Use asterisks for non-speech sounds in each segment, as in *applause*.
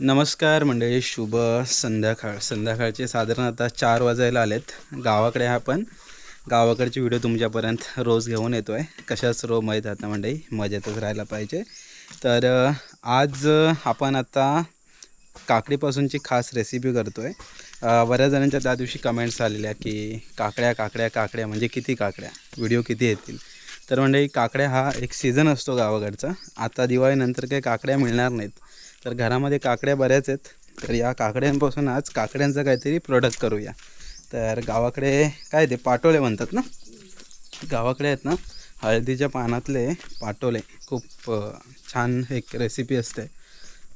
नमस्कार मंडळी शुभ संध्याकाळ. संध्याकाळचे साधारण आता चार वाजायला आलेत. गावाकडे आपण. गावाकडचे व्हिडिओ तुमच्यापर्यंत रोज घेऊन येतो आहे कशाच रो माहीत आता मंडळी? मजेतच राहायला पाहिजे. तर आज आपण आता काकडीपासूनची खास रेसिपी करतो आहे बऱ्याच जणांच्या त्या दिवशी कमेंट्स आलेल्या की काकड्या काकड्या काकड्या म्हणजे किती काकड्या? व्हिडिओ किती येतील? तर मंडळी काकड्या हा एक सीझन असतो गावाकडचा. आता दिवाळीनंतर काही काकड्या मिळणार नाहीत. तर घरामध्ये काकड्या बऱ्याच आहेत. तर या काकड्यांपासून आज काकड्यांचं काहीतरी प्रोडक्ट करूया. तर गावाकडे काय ते पाटोळे म्हणतात ना? गावाकडे आहेत ना हळदीच्या पानातले पाटोले खूप छान एक रेसिपी असते.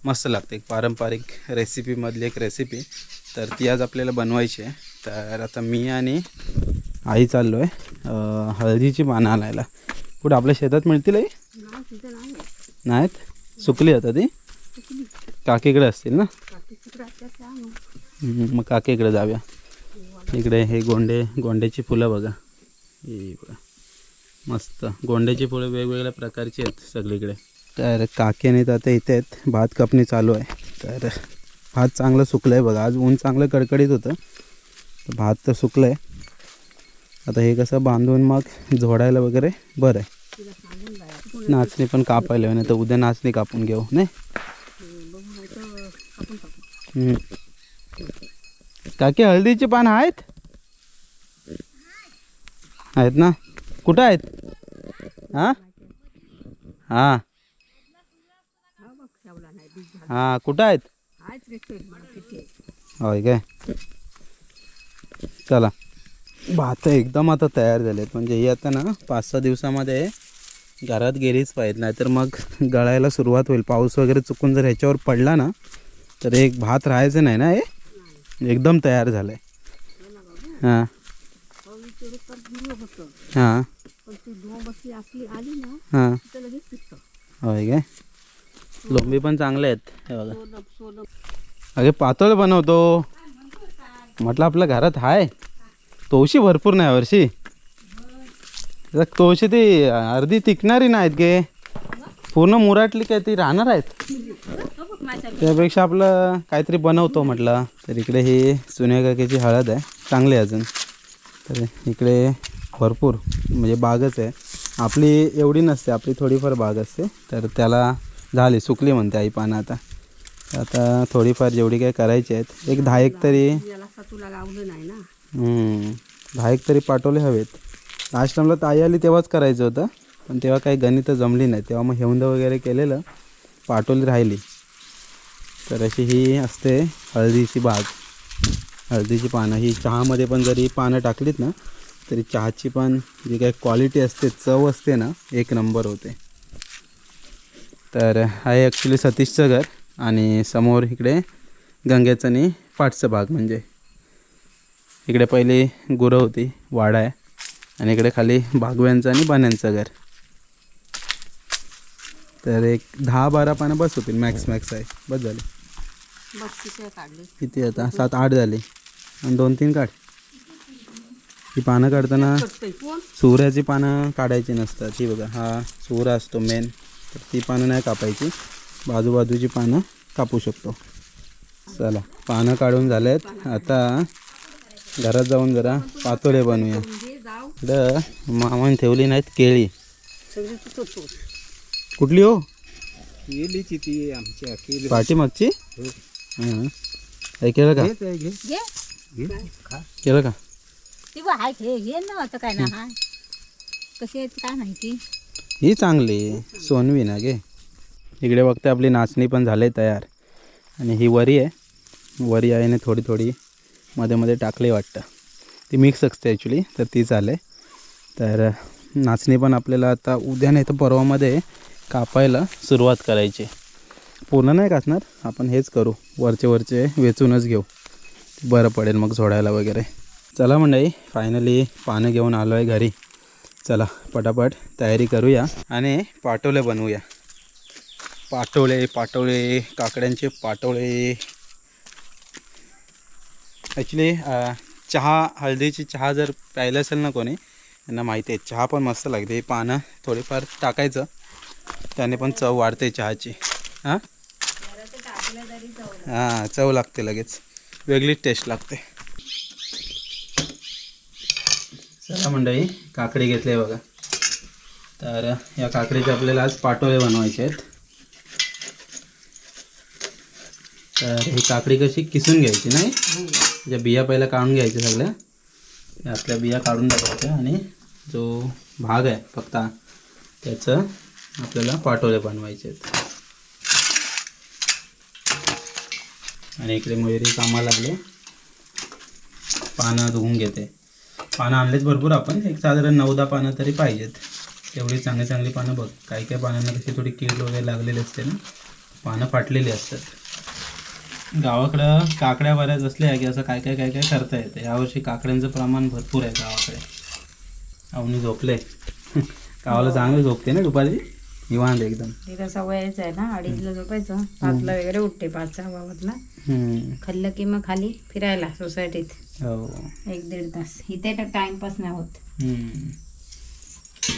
मस्त लागते. एक पारंपरिक रेसिपीमधली एक रेसिपी तर ती आज आपल्याला बनवायची आहे. तर आता मी आणि आई चाललो आहे हळदीची पानं आणायला. कुठं? आपल्या शेतात मिळतील आई? नाहीत? सुकली आता ती? काकीकडे असतील ना? मग काकीकडे जाऊया. इकडे हे गोंडे गोंड्याची फुलं बघा. हे बघा. मस्त. गोंड्याची फुलं वेगवेगळ्या प्रकारची आहेत सगळीकडे. तर काकीने तर आता इथे आहेत. भात कापणी चालू आहे. तर भात चांगलं सुकलं आहे बघा. आज ऊन चांगलं कडकडीत होतं. तर भात तर सुकलं आहे आता हे कसं बांधून मग झोडायला वगैरे? बरं आहे. नाचणी पण कापायला नाही तर उद्या नाचणी कापून घेऊ नाही. काकी हळदीचे पान आहेत? आहेत ना? कुठं आहेत? हां? हां. हां कुठं आहेत? होय काय? चला. भात एकदम आता तयार झालेत. म्हणजे हे आता ना पाच सहा दिवसामध्ये घरात गेलीच पाहिजे नाहीतर मग गळायला सुरुवात होईल. पाऊस वगैरे चुकून जर ह्याच्यावर पडला ना तर एक भात राहायचं नाही ना हे? एकदम तयार झालं आहे हां. हां. हां. होय काय? लोंबी पण चांगले आहेत. हे बघा. अगे पातळ बनवतो. म्हटलं आपल्या घरात आहे तोशी भरपूर नाही वर्षी. तोशी ती अर्धी टिकणारी नाहीत गे. पूर्ण मुराटली काय ती राहणार आहेत. त्यापेक्षा आपलं काहीतरी बनवतो म्हटलं तर इकडे ही सुन्या काकीची हळद आहे चांगली अजून. तर इकडे भरपूर म्हणजे बागच आहे. आपली एवढी नसते आपली थोडीफार बाग असते. तर त्याला झाली सुकली म्हणते आई पानं आता. आता थोडीफार जेवढी काही करायची आहेत एक दहा एक तरी तुला लावलं नाही ना. हम्म, दहा एक तरी पाठवले हवेत. लास्ट टाईमला ताई आली तेव्हाच करायचं होतं पण तेव्हा काही गणित जमली नाही. तेव्हा मग हेवंद वगैरे केलेलं पाठवली राहिली. तर अशी ही असते हळदीची बाग हळदीची पानं. ही चहामध्ये पण जरी पानं टाकलीत ना तरी चहाची पण जी काही क्वालिटी असते चव असते ना एक नंबर होते. तर आहे ॲक्च्युली सतीशचं घर आणि समोर इकडे गंगेचं आणि पाठचं भाग म्हणजे. इकडे पहिली गुरं होती वाडा आहे. आणि इकडे खाली बागव्यांचं आणि बाण्यांचं घर. तर एक दहा बारा पानं बस होतील मॅक्स मॅक्स आहे. बस झाले. किती आता सात आठ झाले. आणि दोन तीन काढ. ही पानं काढताना कोण? सुऱ्याची पानं काढायची नसतात. ती बघा हा सुरा असतो मेन तर ती पानं नाही कापायची. बाजूबाजूची पानं कापू शकतो. चला पानं काढून झालेत. आता घरात जाऊन जरा पातोळे बनवूया. जाऊ इकडं मामाने ठेवली नाहीत केळी. कुठली हो? केलीची ती आमची अकेली पाठीमागची? हां. केलं का? घे केलं का? ती बा हाय घे घे ना आता काय ना हाय. कशी आहे ती काय माहिती? ही चांगली सोनवी ना गे इकडे बघते आपली नाचणी पण झाली तयार. आणि ही वरी आहे. वरी आईने थोडी थोडी मध्ये मध्ये टाकली वाटतं. ती मिक्स असते ॲक्च्युली तर ती चालेल तर नाचणी पण आपल्याला आता उद्या नाही तर परवामध्ये कापायला सुरुवात करायची. पूर्ण नाही काचणार आपण हेच करू. वरचे वरचे वेचूनच घेऊ. बरं पडेल मग सोडायला वगैरे. चला मंडळी फायनली पानं घेऊन आलो आहे घरी. चला पटापट तयारी करूया आणि पाटोले बनवूया. पाटोळे पाटोळे काकड्यांचे पाटोळे ॲक्च्युली चहा हळदीची चहा जर प्यायला असेल ना कोणी त्यांना माहिती आहे चहा पण मस्त लागते. पानं थोडीफार टाकायचं. त्याने पण चव वाढते चहाची. हां? हां चव लागते लगेच. वेगळीच टेस्ट लागते. चला मंडळी काकडी घेतली बघा. तर या काकडीचे आपल्याला आज पाटोळे बनवायचे आहेत. तर ही काकडी कशी किसून घ्यायची नाही? ज्या बिया पहिल्या काढून घ्यायच्या सगळ्या यातल्या आपल्या बिया काढून टाकायच्या आणि जो भाग आहे फक्त त्याचं आपल्याला पाटोळे बनवायचे आहेत. आणि इकडे मयुरी कामाला लागले. पानं धुवून घेते. पानं आणलेत भरपूर आपण. एक साधारण नऊ दहा पानं तरी पाहिजेत. तेवढी चांगली चांगली पानं बघ. काही काही पानांना कशी थोडी कीड वगैरे लागलेली असते ना पानं फाटलेली असतात. गावाकडं काकड्या बऱ्याच असल्या की असं काय काय काय काय करता येतं. यावर्षी काकड्यांचं प्रमाण भरपूर आहे गावाकडे. अवनी झोपले. *laughs* गावाला चांगलं झोपते ना दुपारी? निवांत एकदम. तिला सवयच आहे ना अडीचला झोपायचं पाचला वगैरे उठते पाचच्या बाबतला. खाल्लं की मग खाली फिरायला सोसायटीत. हो. एक दीड तास. इथे तर टाइमपास नाही होत.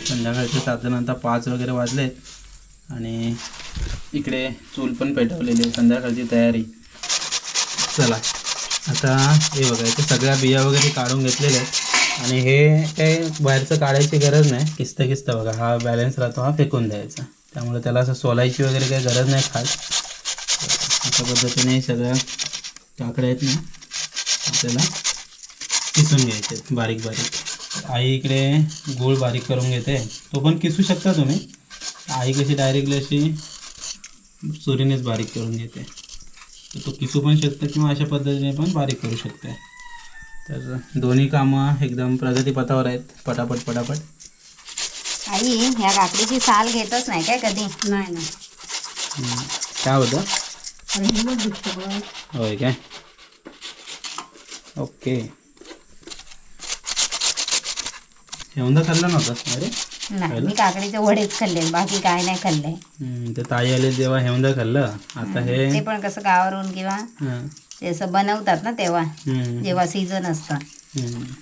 संध्याकाळचे साधारण आता पाच वगैरे वाजलेत आणि इकडे चूल पण पेटवलेली आहे. संध्याकाळची तयारी. चला. आता हे बघा इथे सगळ्या बिया वगैरे काढून घेतलेल्या आहेत. आणि हे काही बाहेरचं काढायची गरज नाही. किस्त किस्त बघा. हा बॅलन्स राहतो हा फेकून द्यायचा. त्यामुळे त्याला असं सोलायची वगैरे काही गरज नाही खास. अशा पद्धतीने सगळ्या काकड्या आहेत ना आपल्याला किसून घ्यायचे बारीक बारीक. आई इकडे गूळ बारीक करून घेते. तो पण किसू शकता तुम्ही. आई कशी डायरेक्टली अशी सुरीनेच बारीक करून घेते. तो किसू पण शकता किंवा अशा पद्धतीने पण बारीक करू शकते. तर दोन्ही कामं एकदम प्रगतीपथावर आहेत. पटापट पटापट. आई ह्या काकडीची साल घेतच नाही काय कधी? नाही नाही. हम्म. काय होतं? हे. होय काय? ओके. हेवंदा खाल्ला नव्हता. अरे. नाही मी काकडीचे वडेच खाल्ले बाकी काय नाही खाल्ले हम्म, ते ताई आले जेव्हा हेवंदा खाल्लं आता हे ते पण कसं गावावरून किंवा हां. ते असं बनवतात ना तेव्हा जेव्हा सीझन असतं.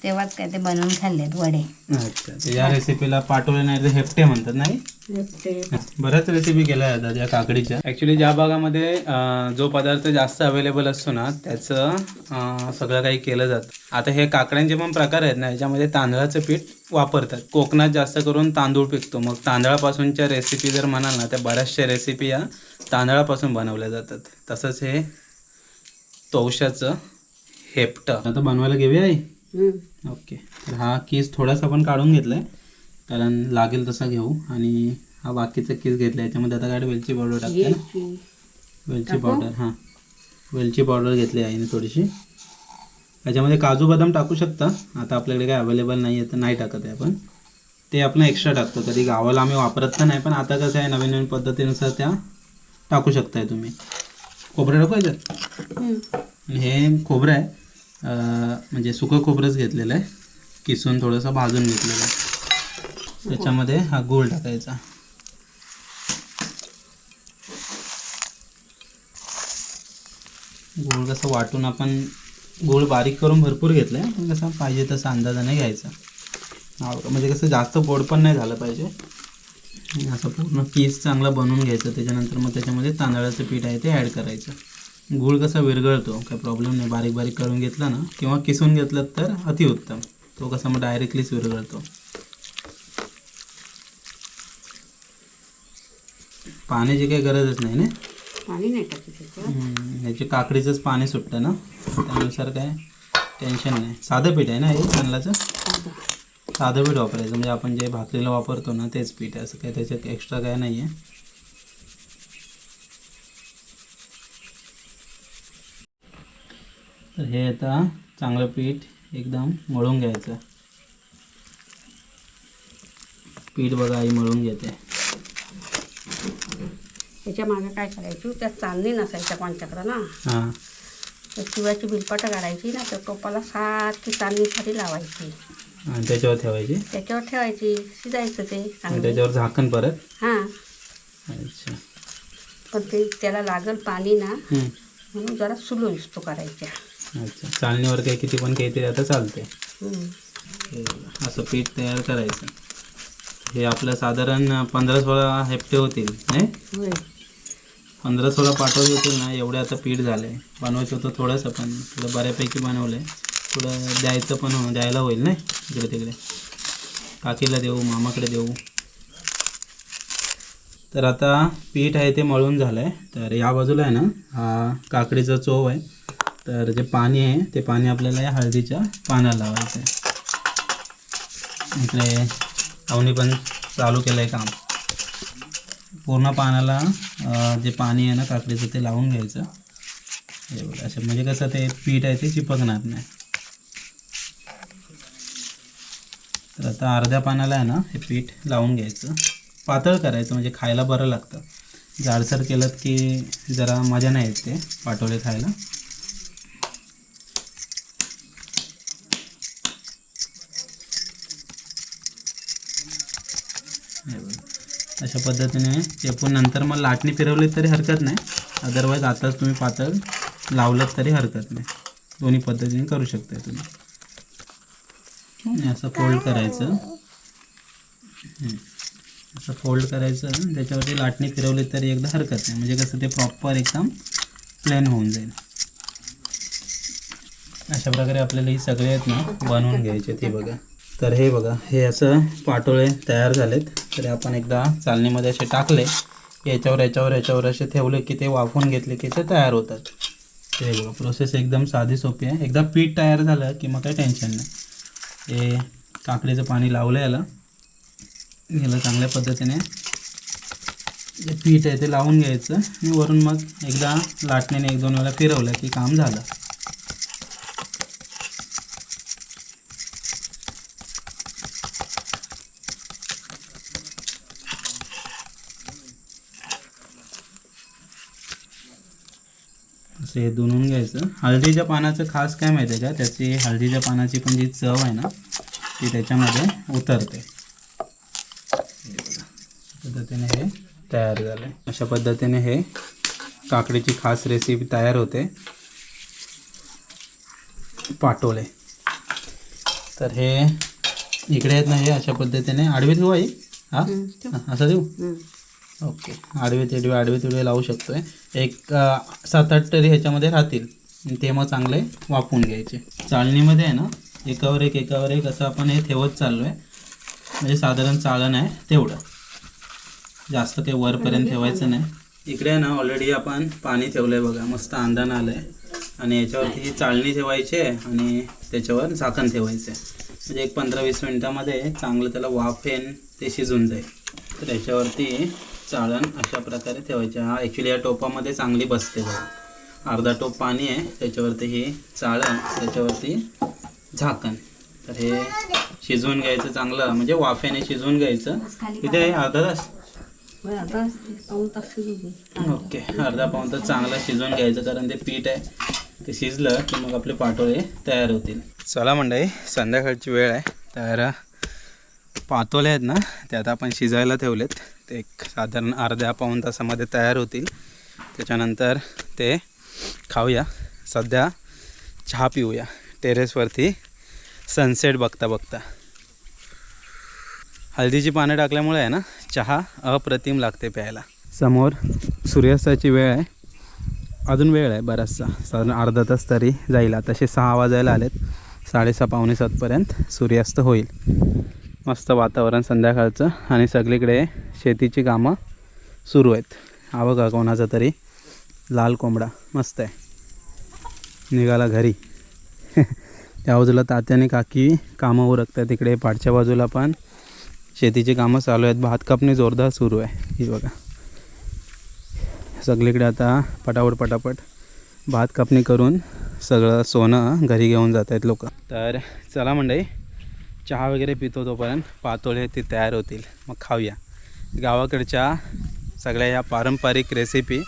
तेव्हाच काय ते बनवून खाल्लेत वडे. अच्छा तर या रेसिपीला पाटोळे नाही तर हेपटे म्हणतात नाही? बऱ्याच रेसिपी केल्या जातात या काकडीच्या. ॲक्च्युली ज्या भागामध्ये जो पदार्थ जास्त अवेलेबल असतो ना त्याचं सगळं काही केलं जातं. आता हे काकड्यांचे पण प्रकार आहेत ना याच्यामध्ये तांदळाचं पीठ वापरतात. कोकणात जास्त करून तांदूळ पिकतो. मग तांदळापासूनच्या रेसिपी जर म्हणाल ना त्या बऱ्याचशा रेसिपी या तांदळापासून बनवल्या जातात. तसंच हे तवशाचं हेपटं. आता बनवायला घेऊया आई? ओके. तर हा केस थोडासा पण काढून घेतला आहे कारण लागेल तसा घेऊ. आणि हा बाकीचा केस घेतला याच्यामध्ये आता काय वेलची पावडर टाकते ना? वेलची. पावडर हां. वेलची पावडर घेतली आहे थोडीशी. याच्यामध्ये काजू बदाम टाकू शकता. आता आपल्याकडे काय अवेलेबल नाही आहे तर नाही टाकत आहे आपण. ते आपण एक्स्ट्रा टाकतो. कधी गावाला आम्ही वापरत तर नाही पण आता कसं आहे नवीन नवीन पद्धतीनुसार त्या टाकू शकताय तुम्ही. खोबरं टाकू याच्यात हे खोबरं आहे. म्हणजे सुकं खोबरंच घेतलेलं आहे. किसून थोडंसं भाजून घेतलेलं आहे. त्याच्यामध्ये हा गूळ टाकायचा. गूळ कसं वाटून आपण गूळ बारीक करून भरपूर घेतलं आहे पण कसं पाहिजे तसं अंदाजाने नाही घ्यायचा. म्हणजे कसं जास्त गोड पण नाही झालं पाहिजे. असं पूर्ण पीस चांगला बनवून घ्यायचं. त्याच्यानंतर मग त्याच्यामध्ये तांदळाचं पीठ आहे ते ॲड करायचं. गूळ कसा विरघळतो काही प्रॉब्लेम नाही बारीक बारीक करून घेतला ना किंवा किसून घेतलं तर अतिउत्तम तो कसा मग डायरेक्टलीच विरघळतो. पाण्याची काही गरजच नाही ना? पाणी नाही टाकायचं याची काकडीचंच पाणी सुटतं ना? त्यानुसार काय? टेन्शन नाही. साधं पीठ आहे ना हे तांदळाचं साधं. पीठ वापरायचं. म्हणजे आपण जे भाकरीला वापरतो ना तेच पीठ आहे. असं काही त्याच्यात एक्स्ट्रा काय नाही आहे तर हे आता चांगलं पीठ एकदम मळून घ्यायचं. पीठ बघा आई मळून घेते. त्याच्यामागे काय करायची? त्यात चालणी नसायच्या कोणच्याकडं ना? हां. तर शिवाची बिलपाटं काढायची ना तर टोपाला सारखी चालणी सारी लावायची. आणि त्याच्यावर ठेवायची? त्याच्यावर ठेवायची शिजायचं ते आणि चांगलं. त्याच्यावर झाकण परत? हां. अच्छा. पण ते त्याला लागल पाणी ना हम्म. म्हणून जरा सुलो इसतो करायच्या. अच्छा. चालणीवर काही किती पण काहीतरी आता चालते असं पीठ तयार करायचं. हे आपलं साधारण पंधरा सोळा हेप्टे होतील नाही? पंधरा सोळा पाठवले होते ना एवढे आता पीठ झालं आहे बनवायचं होतं थोडंसं पण थोडं बऱ्यापैकी बनवलं आहे थोडं द्यायचं पण हो- द्यायला होईल ना इकडे तिकडे. काकीला देऊ मामाकडे देऊ. तर आता पीठ आहे ते मळून झालं आहे तर या बाजूला आहे ना हा काकडीचा चोव आहे. तर जे पाणी आहे ते पाणी आपल्याला या हळदीच्या पानाला लावायचं आहे. इकडे अवनी पण चालू केलं आहे काम. पूर्ण पानाला जे पाणी आहे ना काकडीचं ते लावून घ्यायचं. एवढं असं म्हणजे कसं ते पीठ आहे ते चिपकणार नाही. तर आता अर्ध्या पानाला आहे ना हे पीठ लावून घ्यायचं. पातळ करायचं म्हणजे खायला बरं लागतं. जाडसर केलं की जरा मजा नाही येत ते पाटोळे खायला हे बघा. अशा पद्धतीने चेपून नंतर मग लाटणी फिरवली तरी हरकत नाही. अदरवाईज आताच तुम्ही पातळ लावलं तरी हरकत नाही. दोन्ही पद्धतीने करू शकता तुम्ही. असं फोल्ड करायचं. असं फोल्ड करायचं त्याच्यावरती लाटणी फिरवली तरी एकदा हरकत नाही. म्हणजे कसं ते प्रॉपर एकदम प्लेन होऊन जाईल. अशा प्रकारे आपल्याला ही सगळे आहेत ना बनवून घ्यायचे ते बघा. तर हे बघा हे असं पाटोळे तयार झालेत. तर आपण एकदा चालणीमध्ये असे टाकले. याच्यावर याच्यावर याच्यावर असे ठेवले की ते वाफवून घेतले की ते तयार होतात. ते बघा प्रोसेस एकदम साधी सोपी आहे. एकदा पीठ तयार झालं की मग काही टेन्शन नाही. हे काकडीचं पाणी लावलं याला. याला चांगल्या पद्धतीने जे पीठ आहे ते लावून घ्यायचं आणि वरून मग एकदा लाटणीने एक दोन वेळा फिरवलं की काम झालं. हे धुवून घ्यायचं. हळदीच्या पानाचं खास काय माहिती आहे का? त्याची हळदीच्या पानाची पण जी चव आहे ना ती त्याच्यामध्ये उतरते. हे पद्धतीने हे तयार झालं अशा पद्धतीने हे काकडीची खास रेसिपी तयार होते. पाटोळे तर हे इकडे आहेत ना हे अशा पद्धतीने. आडवे देऊ आई? हा? असं देऊ ओके. आडवे तिडवे आडवे तिडवे लावू शकतोय. एक सात आठ तरी ह्याच्यामध्ये राहतील. ते मग चांगले वापरून घ्यायचे. चाळणीमध्ये आहे ना एकावर एक एकावर एक असं आपण हे ठेवत चाललो आहे म्हणजे साधारण चाळण आहे तेवढं. जास्त काही वरपर्यंत ठेवायचं नाही. इकडे आहे ना ऑलरेडी आपण पाणी ठेवलं आहे बघा. मस्त अंदान आलं आहे आणि याच्यावरती ही चाळणी ठेवायची आहे आणि त्याच्यावर झाकण ठेवायचं आहे. म्हणजे एक पंधरा वीस मिनटामध्ये चांगलं त्याला वाफेन ते शिजून जाईल. तर याच्यावरती चाळण अशा प्रकारे ठेवायचे. हा ॲक्च्युली या टोपामध्ये चांगली बसते बघा. अर्धा टोप पाणी आहे त्याच्यावरती ही चाळण त्याच्यावरती झाकण. तर हे शिजवून घ्यायचं चांगलं म्हणजे वाफेने शिजवून घ्यायचं. किती आहे अर्धा तास. ओके अर्धा पाऊन तास चांगलं शिजवून घ्यायचं कारण ते पीठ आहे. ते शिजलं की मग आपले पाटोळे तयार होतील. चला मंडळी संध्याकाळची वेळ आहे. तर पातोले आहेत ना ते आता आपण शिजायला ठेवलेत. ते एक साधारण अर्ध्या पाऊन तासामध्ये तयार होतील. त्याच्यानंतर ते खाऊया. सध्या चहा पिऊया. टेरेसवरती सनसेट बघता बघता. हळदीची पानं टाकल्यामुळे आहे ना चहा अप्रतिम लागते प्यायला. समोर सूर्यास्ताची वेळ आहे. अजून वेळ आहे बराचसा. साधारण अर्धा तास तरी जाईल. तसे सहा वाजायला आलेत. साडेसहा पावणे सातपर्यंत सूर्यास्त होईल. मस्त वातावरण संध्याकाळचं. आणि सगळीकडे शेतीची कामं सुरू आहेत. हा बघा कोणाचा तरी लाल कोंबडा. मस्त आहे. निघाला घरी. *laughs* त्या बाजूला तात्याने काकी कामं उरकतात. तिकडे पाठच्या बाजूला पण शेतीची कामं चालू आहेत. भात कापणी जोरदार सुरू आहे. ही बघा. सगळीकडे आता पटापट पटापट भात कापणी करून सगळं सोनं घरी घेऊन जात आहेत लोक. तर चला मंडई चहा वगैरे पितो तोपर्यंत पातोळे ते तयार होतील. मग खाऊया. गावाकडच्या सगळ्या ह्या पारंपरिक रेसिपी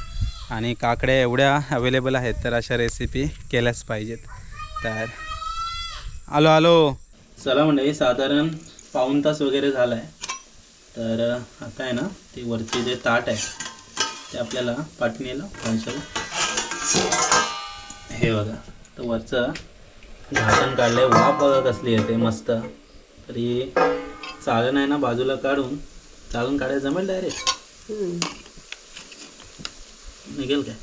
आणि काकड्या एवढ्या अवेलेबल आहेत तर अशा रेसिपी केल्याच पाहिजेत. तर आलो आलो. चला म्हणजे साधारण पाऊण तास वगैरे झाला आहे तर आता आहे ना ते वरती जे ताट आहे ते आपल्याला पाटणीला हे बघा. तर वरचं झाकण काढलं आहे वाफ बघा कसली येते मस्त. तरी चाळण आहे ना बाजूला काढून चाळण काढायला जमेल डायरेक्ट निघेल काय?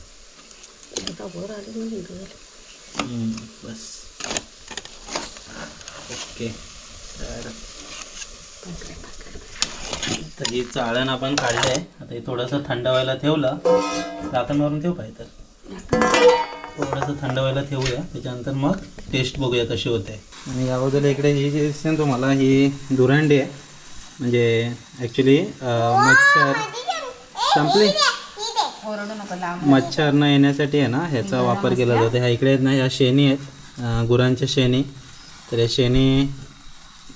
आता वर आले बस. ओके. तर तर ही चाळण आपण काढलं आहे. आता हे थोडंसं थंड व्हायला ठेवलं. झाकण मारून ठेवू काय तर? थोडंसं थंड व्हायला ठेवूया. त्याच्यानंतर मग टेस्ट बघूया कशी होते. आणि अगोदर इकडे ही जी दिसते ना तुम्हाला ही दुरांडी आहे. म्हणजे ॲक्च्युली मच्छर संपली. मच्छर न येण्यासाठी आहे ना ह्याचा वापर केला जातो. ह्या इकडे ना ह्या शेणी आहेत गुरांच्या शेणी. तर या शेणी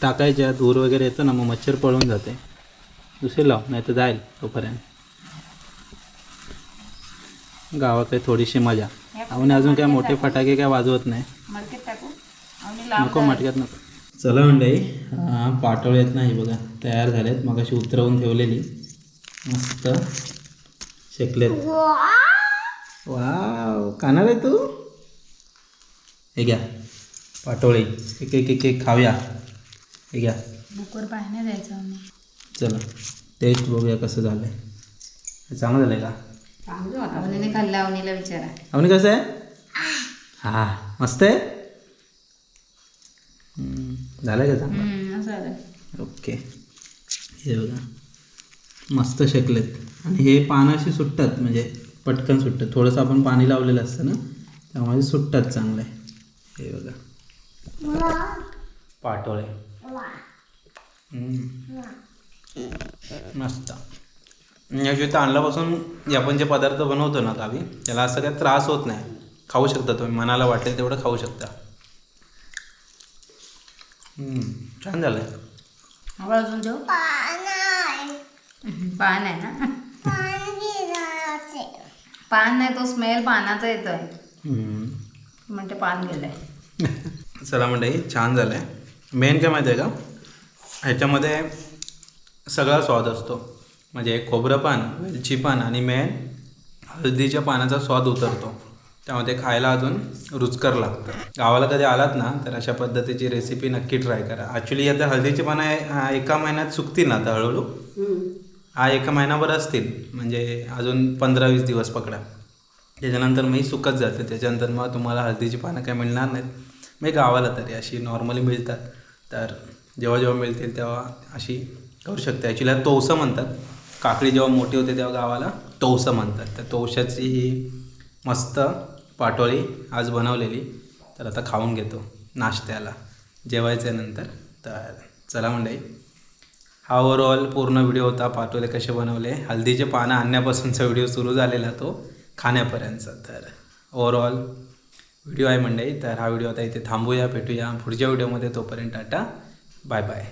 टाकायच्या धूर वगैरे येतो ना मग मच्छर पळून जाते. दुसरी लाव नाही तर जाईल तोपर्यंत. गावाकडे थोडीशी मजा. आपण अजून काय मोठे फटाके काय वाजवत नाही. आणि नको मटक्यात नको. चला मंडळी आहेत नाही बघा तयार झालेत. मग अशी उतरवून ठेवलेली. मस्त शेकलेत. वाव! खाणार आहे तू? हे घ्या पाटोळे. एक एक एक एक खाऊया. हे घ्या. बुकवर पाहण्या जायचं आम्ही. चला टेस्ट बघूया कसं झालं आहे चांगलं झालं आहे का अवनीने खाल्ला अवनीला विचारा. आपण कसं आहे? हा मस्त आहे? झालं का चांगलं? ओके. हे बघा. मस्त शेकलेत. आणि हे पानं अशी सुटतात म्हणजे पटकन सुटतात. थोडंसं आपण पाणी लावलेलं असतं ना त्यामुळे सुटतात चांगले. हे बघा. पाटोळे. मस्त. याची तांदळापासून जे आपण जे पदार्थ बनवतो ना गावी त्याला असं काही त्रास होत नाही. खाऊ शकता तुम्ही. मनाला वाटेल तेवढं खाऊ शकता. छान झालं आहे आवड अजून जेव पान आहे. ना? पान नाही तो स्मेल पानाचा येतोय. हम्म. म्हणते पान गेलंय. चला मंडळी छान झालं आहे मेन काय माहिती आहे का? ह्याच्यामध्ये सगळा स्वाद असतो. म्हणजे खोबरं पान वेलची पान आणि मेन हळदीच्या पानाचा स्वाद उतरतो. त्यामुळे ते खायला अजून रुचकर लागतं. गावाला कधी आलात ना तर अशा पद्धतीची रेसिपी नक्की ट्राय करा. ॲक्च्युली आता हळदीची पानं आहे- हा एका महिन्यात सुकतील ना आता हळूहळू? हा एका महिनाभर असतील म्हणजे अजून पंधरा वीस दिवस पकडा. त्याच्यानंतर मग ही सुकत जाते त्याच्यानंतर मग तुम्हाला हळदीची पानं काय मिळणार नाहीत. म्हणजे गावाला तरी अशी नॉर्मली मिळतात. तर जेव्हा जेव्हा मिळतील तेव्हा अशी करू शकते. ॲक्च्युली तवसं म्हणतात. काकडी जेव्हा मोठी होते तेव्हा गावाला तवसं म्हणतात. तर तवशाची ही मस्त पाटोळी आज बनवलेली. तर आता खाऊन घेतो नाश्त्याला. जेवायच्या नंतर. तर चला मंडळी. हा ओव्हरऑल पूर्ण व्हिडिओ होता. पाटोले कसे बनवले? हल्दीचे पानं आणण्यापासूनचा व्हिडिओ सुरू झालेला तो खाण्यापर्यंतचा. तर ओव्हरऑल व्हिडिओ आहे मंडळी. तर हा व्हिडिओ आता इथे थांबूया भेटूया. पुढच्या व्हिडिओमध्ये तोपर्यंत tata. Bye bye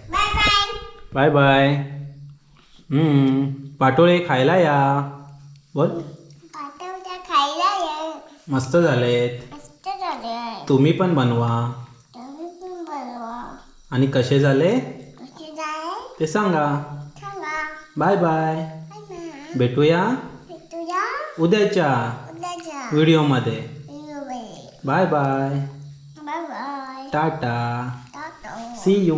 bye bye Patole खायला या. बोल. मस्त झालेत. मस्त झाले आहे तुम्ही पण बनवा. तुम्ही पण बनवा. आणि कसे झाले? कसे ते सांगा. सांगा. Bye bye. भेटूया? उद्याच्या उद्याच्या व्हिडिओमध्ये. व्हिडिओमध्ये. Bye bye. Bye bye. Tata. Tata. See you